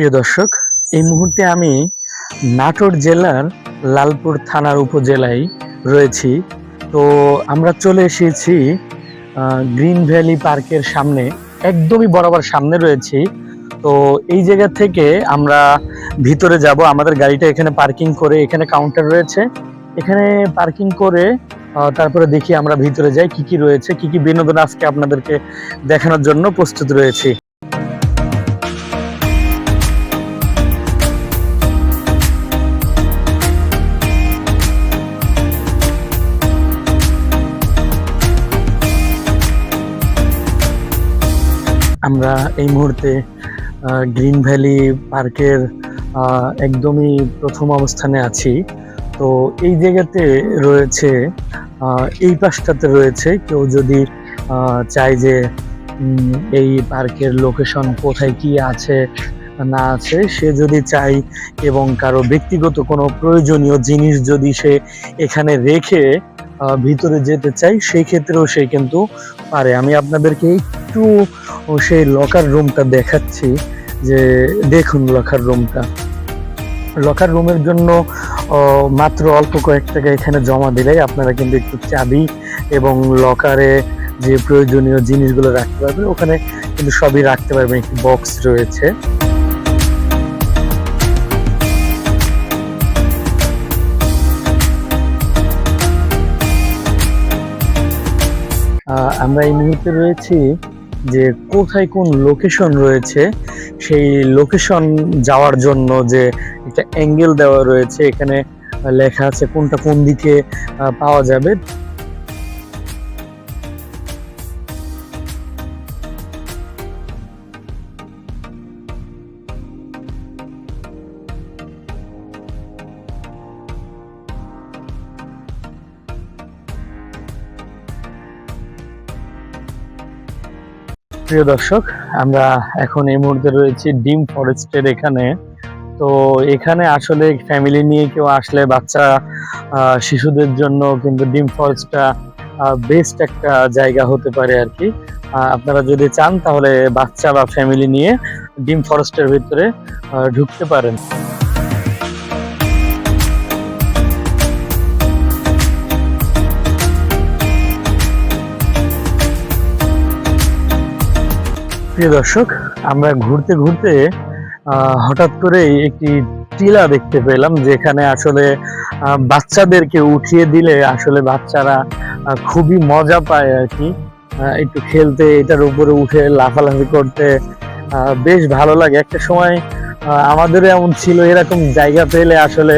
প্রিয় দর্শক, এই মুহূর্তে আমি নাটোর জেলার লালপুর থানার উপজেলায় রয়েছি। তো আমরা চলে এসেছি গ্রিন ভ্যালি পার্কের সামনে, একদমই বরাবর সামনে রয়েছি। তো এই জায়গা থেকে আমরা ভিতরে যাব। আমাদের গাড়িটা এখানে পার্কিং করে এখানে কাউন্টার রয়েছে। এখানে পার্কিং করে তারপরে দেখি আমরা ভিতরে যাই, কি কি রয়েছে, কি কি বিনোদন আজকে আপনাদেরকে দেখানোর জন্য প্রস্তুত রয়েছি। আমরা এই মুহূর্তে গ্রিন ভ্যালি পার্কের একদমই প্রথম অবস্থানে আছি। তো এই জায়গাতে রয়েছে এই পাশটাতে রয়েছে কেউ যদি চায় যে এই পার্কের লোকেশন কোথায় কি আছে না আছে, সে যদি চাই এবং কারও ব্যক্তিগত কোনো প্রয়োজনীয় জিনিস যদি সে এখানে রেখে ভিতরে যেতে চাই, সেই ক্ষেত্রেও সে কিন্তু পারে। আমি আপনাদেরকে একটু সেই লকার রুমটা দেখাচ্ছি, যে দেখুন লকার রুমটা লকার রুমের জন্য মাত্র অল্প কয়েক টাকা এখানে জমা দিলেই আপনারা কিন্তু একটু চাবি এবং লকারে যে প্রয়োজনীয় জিনিসগুলো রাখতে পারবেন, ওখানে কিন্তু সবই রাখতে পারবেন। একটি বক্স রয়েছে। আমরা এই মুহূর্তে রয়েছি যে কোথায় কোন লোকেশন রয়েছে, সেই লোকেশন যাওয়ার জন্য যে একটা অ্যাঙ্গেল দেওয়া রয়েছে, এখানে লেখা আছে কোনটা কোন দিকে পাওয়া যাবে। প্রিয় দর্শক, আমরা এখন এই মুহূর্তে রয়েছি ডিম ফরেস্টের এখানে। তো এখানে আসলে ফ্যামিলি নিয়ে কেউ আসলে বাচ্চা শিশুদের জন্য কিন্তু ডিম ফরেস্টটা বেস্ট একটা জায়গা হতে পারে আর কি। আপনারা যদি চান তাহলে বাচ্চা বা ফ্যামিলি নিয়ে ডিম ফরেস্টের ভিতরে ঢুকতে পারেন। প্রিয় দর্শক আমরা ঘুরতে ঘুরতে হঠাৎ করে একটি টিলা দেখতে পেলাম যেখানে আসলে বাচ্চাদেরকে উঠিয়ে দিলে আসলে বাচ্চারা খুবই মজা পায় আর কি। একটু খেলতে এটার উপরে উঠে লাফালাফি করতে বেশ ভালো লাগে। একটা সময় আহ, আমাদেরও এমন ছিল এরকম জায়গা পেলে আসলে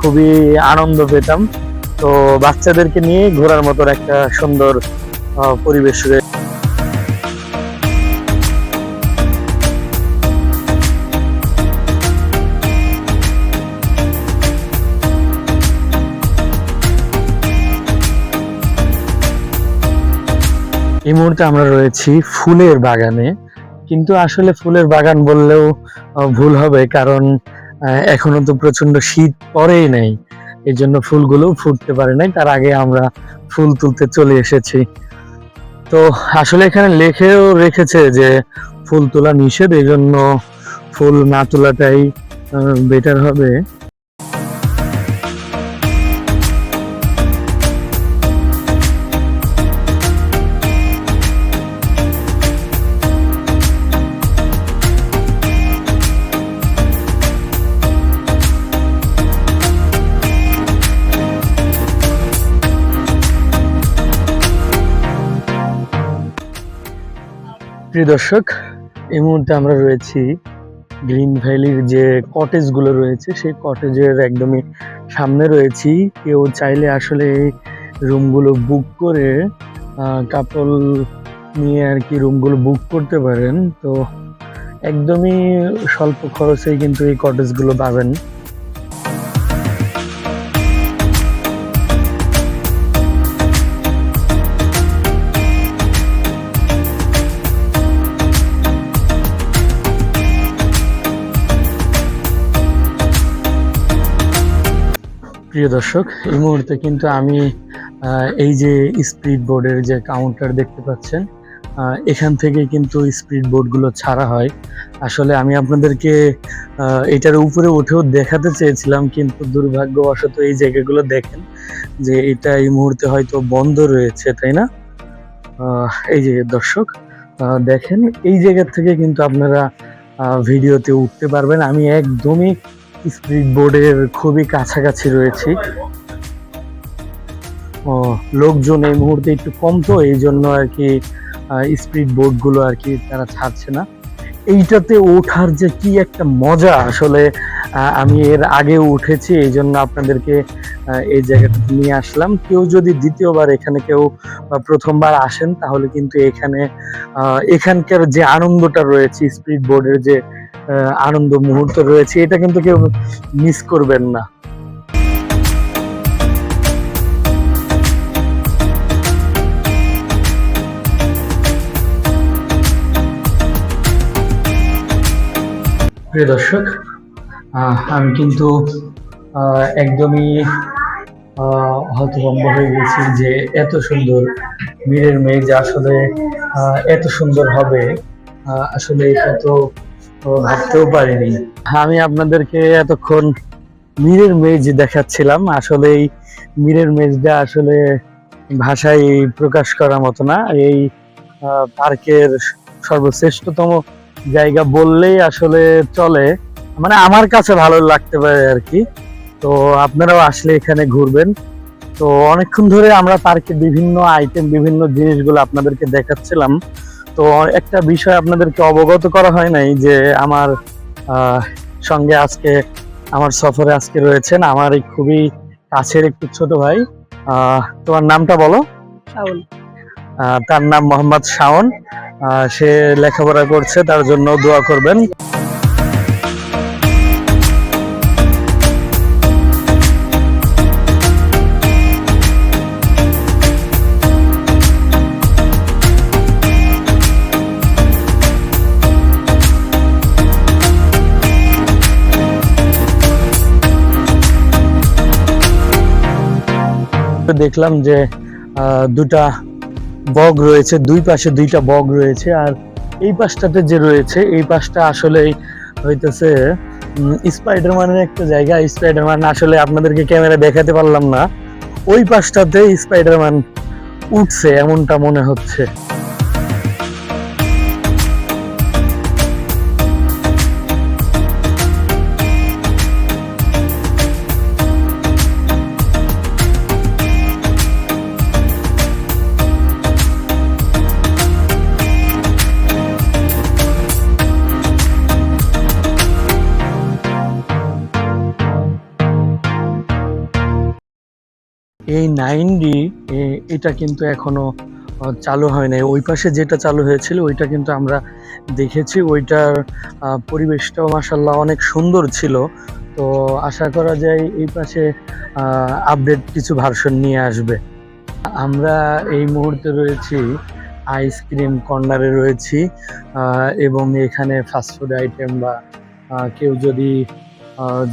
খুবই আনন্দ পেতাম। তো বাচ্চাদেরকে নিয়ে ঘোরার মতো একটা সুন্দর পরিবেশ এই মুহূর্তে আমরা রয়েছি ফুলের বাগানে। কিন্তু আসলে ফুলের বাগান বললেও ভুল হবে কারণ এখনও তো প্রচণ্ড শীত পরেই নাই। এই জন্য ফুলগুলো ফুটতে পারে নাই। তার আগে আমরা ফুল তুলতে চলে এসেছি। তো আসলে এখানে লেখেও রেখেছে যে, ফুল তোলা নিষেধ। এই জন্য ফুল না তোলাটাই বেটার হবে। প্রিয় দর্শক, এই মুহূর্তে আমরা রয়েছি গ্রিন ভ্যালির যে কটেজগুলো রয়েছে, সেই কটেজের একদমই সামনে রয়েছি। কেউ চাইলে আসলে এই রুমগুলো বুক করে কাপল নিয়ে আর কি রুমগুলো বুক করতে পারেন। তো একদমই স্বল্প খরচেই কিন্তু এই কটেজগুলো পাবেন। প্রিয় দর্শক, এই মুহূর্তে কিন্তু আমি এই যে স্পিড বোর্ডের যে কাউন্টার দেখতে পাচ্ছেন এখান থেকে কিন্তু স্পিড বোর্ডগুলো ছাড়া হয়। আসলে আমি আপনাদেরকে এটার উপরে উঠেও দেখাতে চেয়েছিলাম, কিন্তু দুর্ভাগ্যবশত এই জায়গাগুলো দেখেন যে এটা এই মুহূর্তে হয়তো বন্ধ রয়েছে, তাই না? এই যে দর্শক দেখেন, এই জায়গা থেকে কিন্তু আপনারা ভিডিওতে উঠতে পারবেন। আমি একদমই স্পিড বোর্ডের খুবই কাছাকাছি রয়েছি। ও, লোকজন এই মুহূর্তে একটু কম তো, এই জন্য আর কি স্পিড বোটগুলো আর কি তারা ছাড়ছে না। এইটাতে ওঠার যে কি একটা মজা আসলে আমি এর আগে উঠেছি, এই জন্য আপনাদেরকে এই জায়গাটাতে নিয়ে আসলাম। কেউ যদি দ্বিতীয়বার এখানে কেউ প্রথমবার আসেন, তাহলে কিন্তু এখানে এখানকার যে আনন্দটা রয়েছে স্পিড বোর্ডের যে আনন্দ মুহূর্ত রয়েছে, এটা কিন্তু কেউ মিস করবেন না। প্রিয় দর্শক আমি কিন্তু একদমই হতভম্ব হয়ে গেছি যে এত সুন্দর মীরের মেয়ে যে আসলে এত সুন্দর হবে আসলে এটা তো ভাবতেও পারিনি। আমি আপনাদেরকে এতক্ষণ মীরের মেজ দেখাচ্ছিলাম। আসলে এই মীরের মেজটা আসলে ভাষায় প্রকাশ করার মতো না। এই পার্কের সর্বশ্রেষ্ঠতম জায়গা বললেই আসলে চলে। মানে আমার কাছে ভালো লাগতে পারে আর কি। তো আপনারাও আসলে এখানে ঘুরবেন। তো অনেকক্ষণ ধরে আমরা পার্কে বিভিন্ন আইটেম বিভিন্ন জিনিসগুলো আপনাদেরকে দেখাচ্ছিলাম। তো একটা বিষয় আপনাদেরকে অবগত করা হয় নাই যে আমার সঙ্গে আজকে আমার সফরে আজকে রয়েছেন আমার এই খুবই কাছের একটি ছোট ভাই। আহ, তোমার নামটা বলো? আহ, তার নাম মোহাম্মদ শাওন। আহ, সে লেখাপড়া করছে তার জন্য দোয়া করবেন। দেখলাম যে দুটা বগ রয়েছে, দুই পাশে দুইটা বগ রয়েছে, আর এই পাশটাতে যে রয়েছে, এই পাশটা আসলে হইতেছে স্পাইডারম্যানের একটা জায়গা। স্পাইডারম্যান আসলে আপনাদেরকে ক্যামেরা দেখাতে পারলাম না। ওই পাশটাতে স্পাইডারম্যান উঠছে, এমনটা মনে হচ্ছে। এই নাইন ডি এটা কিন্তু এখনও চালু হয় নাই। ওই পাশে যেটা চালু হয়েছিল, ওইটা কিন্তু আমরা দেখেছি। ওইটার পরিবেশটাও মাসাল্লাহ অনেক সুন্দর ছিল। তো আশা করা যায় এই পাশে আপডেট কিছু ভার্সন নিয়ে আসবে। আমরা এই মুহূর্তে রয়েছি আইসক্রিম কর্নারে রয়েছি এবং এখানে ফাস্টফুড আইটেম বা কেউ যদি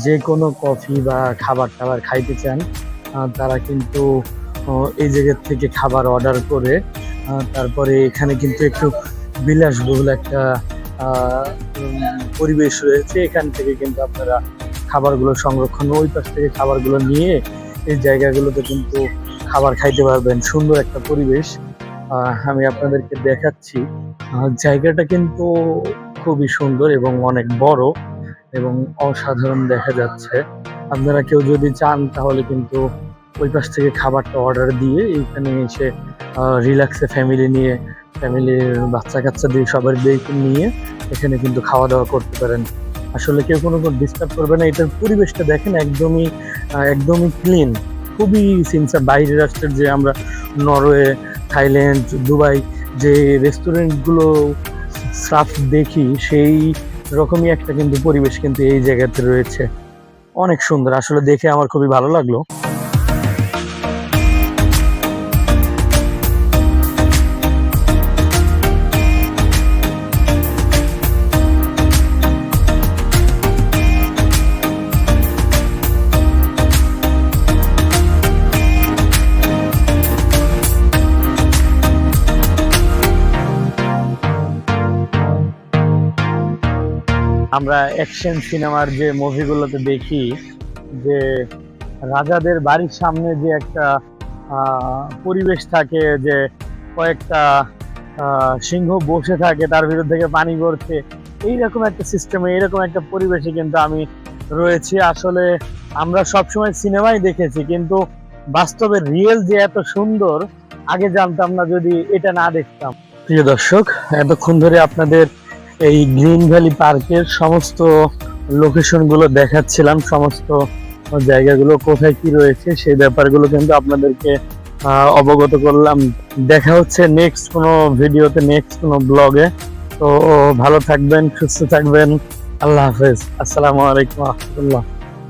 যে কোনো কফি বা খাবার টাবার খাইতে চান তারা কিন্তু এই জায়গার থেকে খাবার অর্ডার করে। তারপরে এখানে কিন্তু একটু বিলাসবহুল একটা পরিবেশ রয়েছে। এখান থেকে কিন্তু আপনারা খাবারগুলো সংরক্ষণ, ওই পাশ থেকে খাবারগুলো নিয়ে এই জায়গাগুলোতে কিন্তু খাবার খাইতে পারবেন। সুন্দর একটা পরিবেশ। আমি আপনাদেরকে দেখাচ্ছি। জায়গাটা কিন্তু খুবই সুন্দর এবং অনেক বড় এবং অসাধারণ দেখা যাচ্ছে। আপনারা কেউ যদি চান, তাহলে কিন্তু ওই পাশ থেকে খাবারটা অর্ডার দিয়ে এইখানে এসে রিল্যাক্সে ফ্যামিলি নিয়ে ফ্যামিলির বাচ্চা কাচ্চা দিয়ে সবার দিয়ে নিয়ে এখানে কিন্তু খাওয়া দাওয়া করতে পারেন। আসলে কেউ কোনো ডিস্টার্ব করবে না। এটার পরিবেশটা দেখেন একদমই একদমই ক্লিন খুবই সিনসার বাইরের রাষ্ট্রের যে আমরা নরওয়ে, থাইল্যান্ড, দুবাই যে রেস্টুরেন্টগুলো সাফ দেখি, সেই রকমই একটা কিন্তু পরিবেশ কিন্তু এই জায়গাতে রয়েছে। অনেক সুন্দর। আসলে দেখে আমার খুবই ভালো লাগল। আমরা অ্যাকশন সিনেমার যে মুভিগুলোতে দেখি, যে রাজাদের বাড়ির সামনে যে একটা পরিবেশ থাকে, যে কয়েকটা সিংহ বসে থাকে, তার ভিতর থেকে পানি গড়ছে, এইরকম একটা সিস্টেমে এইরকম একটা পরিবেশে কিন্তু আমি রয়েছি। আসলে আমরা সবসময় সিনেমাই দেখেছি, কিন্তু বাস্তবে রিয়েল যে এত সুন্দর, আগে জানতাম না যদি এটা না দেখতাম। প্রিয় দর্শক, এতক্ষণ ধরে আপনাদের এই গ্রিন ভ্যালি পার্কের সমস্ত লোকেশনগুলো দেখাচ্ছিলাম, সমস্ত জায়গাগুলো কোথায় কি রয়েছে সেই ব্যাপারগুলো কিন্তু আপনাদেরকে অবগত করলাম। দেখা হচ্ছে নেক্সট কোনো ভিডিওতে নেক্সট কোনো ব্লগে তো ভালো থাকবেন, সুস্থ থাকবেন। আল্লাহ হাফেজ। আসসালামু আলাইকুম রহমতুল্লাহ।